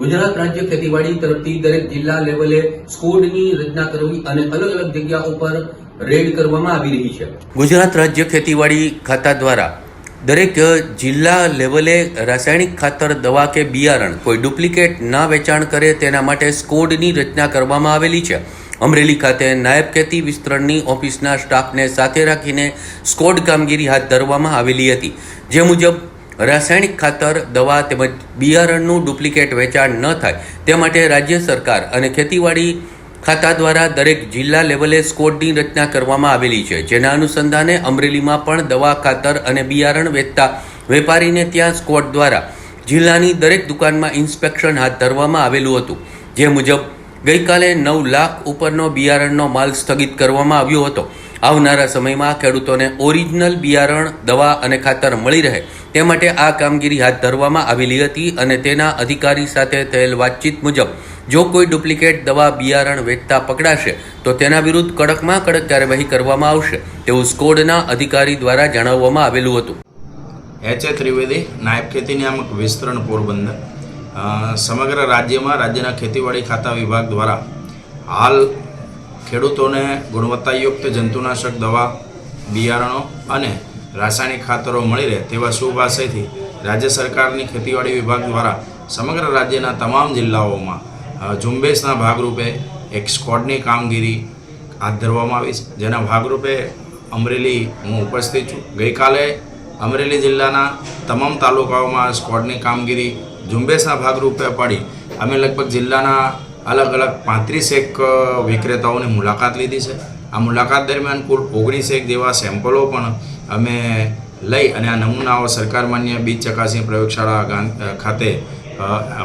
ગુજરાત રાજ્ય ખેતીવાડી તરફથી દરેક જિલ્લા લેવલે સ્કોડની રચના કરવી અને અલગ અલગ જગ્યા ઉપર રેડ કરવામાં આવી રહી છે. ગુજરાત રાજ્ય ખેતીવાડી ખાતા દ્વારા દરેક જિલ્લા લેવલે રાસાયણિક ખાતર, દવા કે બિયારણ કોઈ ડુપ્લિકેટ ના વેચાણ કરે તેના માટે સ્કોડની રચના કરવામાં આવેલી છે. અમરેલી ખાતે નાયબ ખેતી વિસ્તરણની ઓફિસના સ્ટાફને સાથે રાખીને સ્કોડ કામગીરી હાથ ધરવામાં આવેલી હતી. જે મુજબ રાસાયણિક ખાતર, દવા તેમજ બિયારણનું ડુપ્લિકેટ વેચાણ ન થાય. તે માટે રાજ્ય સરકાર અને ખેતીવાડી ખાતા દ્વારા દરેક જિલ્લા લેવલે સ્કોડની રચના કરવામાં આવેલી છે. જેના અનુસંધાને અમરેલીમાં પણ દવા, ખાતર અને બિયારણ વેચતા વેપારીને ત્યાં સ્કોડ દ્વારા જિલ્લાની દરેક દુકાનમાં ઇન્સ્પેક્શન હાથ ધરવામાં આવેલું હતું. જે મુજબ ગઈકાલે નવ લાખ ઉપરનો બિયારણનો માલ સ્થગિત કરવામાં આવ્યો હતો. આવનારા સમયમાં ખેડૂતોને ઓરિજિનલ બિયારણ, દવા અને ખાતર મળી રહે તે માટે આ કામગીરી હાથ ધરવામાં આવેલી હતી અને તેના અધિકારી સાથે થયેલ વાતચીત મુજબ, જો કોઈ ડુપ્લિકેટ દવા બિયારણ વેચતા પકડાશે, તો તેના વિરુદ્ધ કડકમાં કડક કાર્યવાહી કરવામાં આવશે તેવું સ્કોડના અધિકારી દ્વારા જણાવવામાં આવેલું હતું. એચ એ ત્રિવેદી, નાયબ ખેતી નિયામક વિસ્તરણ પોરબંદર. સમગ્ર રાજ્યમાં રાજ્યના ખેતીવાડી ખાતા વિભાગ દ્વારા હાલ ખેડૂતોને ગુણવત્તાયુક્ત જંતુનાશક દવા, બિયારણો અને રાસાયણિક ખાતરો મળી રહે તેવા શુભ આશયથી રાજ્ય સરકારની ખેતીવાડી વિભાગ દ્વારા સમગ્ર રાજ્યના તમામ જિલ્લાઓમાં ઝુંબેશના ભાગરૂપે એક સ્કોડની કામગીરી હાથ ધરવામાં આવી છે. જેના ભાગરૂપે અમરેલી હું ઉપસ્થિત છું. ગઈકાલે અમરેલી જિલ્લાના તમામ તાલુકાઓમાં સ્કોડની કામગીરી ઝુંબેશના ભાગરૂપે પડી અમે લગભગ જિલ્લાના અલગ અલગ પાંત્રીસેક વિક્રેતાઓની મુલાકાત લીધી છે. આ મુલાકાત દરમિયાન કુલ ઓગણીસેક જેવા સેમ્પલો પણ અમે લઈ અને આ નમૂનાઓ સરકાર માન્ય બીજ ચકાસણી પ્રયોગશાળા ખાતે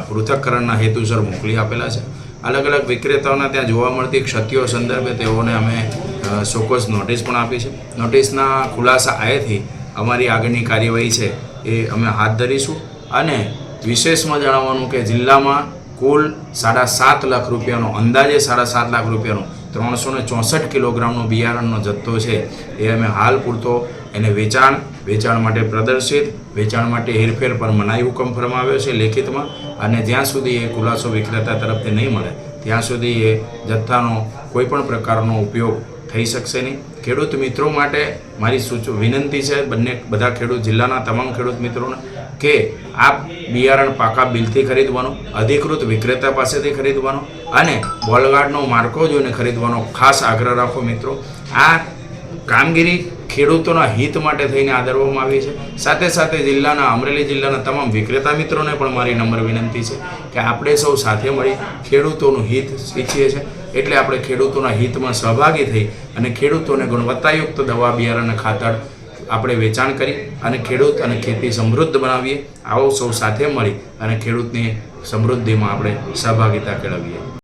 પૃથક્કરણના હેતુસર મોકલી આપેલા છે. અલગ અલગ વિક્રેતાઓના ત્યાં જોવા મળતી ક્ષતિઓ સંદર્ભે તેઓને અમે ચોક્કસ નોટિસ પણ આપી છે. નોટિસના ખુલાસા આયેથી અમારી આગળની કાર્યવાહી છે એ અમે હાથ ધરીશું. અને વિશેષમાં જણાવવાનું કે જિલ્લામાં કુલ સાડા સાત લાખ રૂપિયાનો, અંદાજે સાડા સાત લાખ રૂપિયાનો ત્રણસો ને ચોસઠ કિલોગ્રામનો બિયારણનો જથ્થો છે. એ અમે હાલ પૂરતો એને વેચાણ વેચાણ માટે પ્રદર્શિત, વેચાણ માટે હેરફેર પર મનાઈ હુકમ ફરમાવ્યો છે લેખિતમાં. અને જ્યાં સુધી એ ખુલાસો વિક્રેતા તરફથી નહીં મળે, ત્યાં સુધી એ જથ્થાનો કોઈપણ પ્રકારનો ઉપયોગ થઈ શકશે નહીં. ખેડૂત મિત્રો માટે મારી સૂચ વિનંતી છે બંને બધા ખેડૂત જિલ્લાના તમામ ખેડૂત મિત્રોને કે આ બિયારણ પાકા બિલથી ખરીદવાનો, અધિકૃત વિક્રેતા પાસેથી ખરીદવાનો અને બોલગાર્ડનો માર્કો જોઈને ખરીદવાનો ખાસ આગ્રહ રાખો મિત્રો. આ કામગીરી ખેડૂતોના હિત માટે થઈને આદરવામાં આવી છે. સાથે સાથે જિલ્લાના, અમરેલી જિલ્લાના તમામ વિક્રેતા મિત્રોને પણ મારી નમ્ર વિનંતી છે કે આપણે સૌ સાથે મળી ખેડૂતોનું હિત ઈચ્છીએ છીએ. એટલે આપણે ખેડૂતોના હિતમાં સહભાગી થઈ અને ખેડૂતોને ગુણવત્તાયુક્ત દવા, બિયારણ ખાતર આપણે વેચાણ કરી અને ખેડૂત અને ખેતી સમૃદ્ધ બનાવીએ. આવો સૌ સાથે મળી અને ખેડૂતની સમૃદ્ધિમાં આપણે સહભાગિતા કેળવીએ.